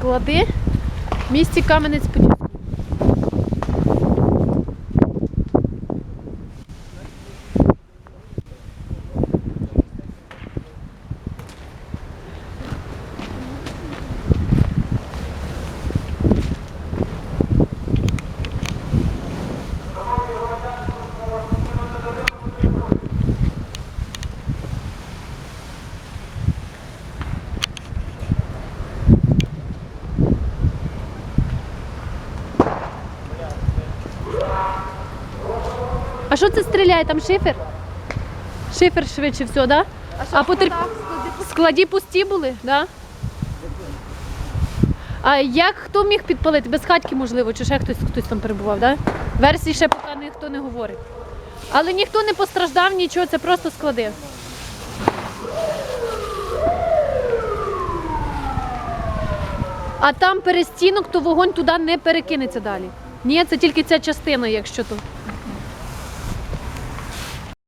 склади в місті Кам'янець-Подільський. А що це стріляє? Там шифер? Шифер швидше так? Да? А, потер... складі пусті були, да? А як хто міг підпалити? Без хатьки, можливо, чи ще хтось хтось там перебував, да? Версії ще поки ніхто не говорить. Але ніхто не постраждав, нічого, це просто склади. А там перестінок, то вогонь туди не перекинеться далі. Ні, це тільки ця частина, якщо то.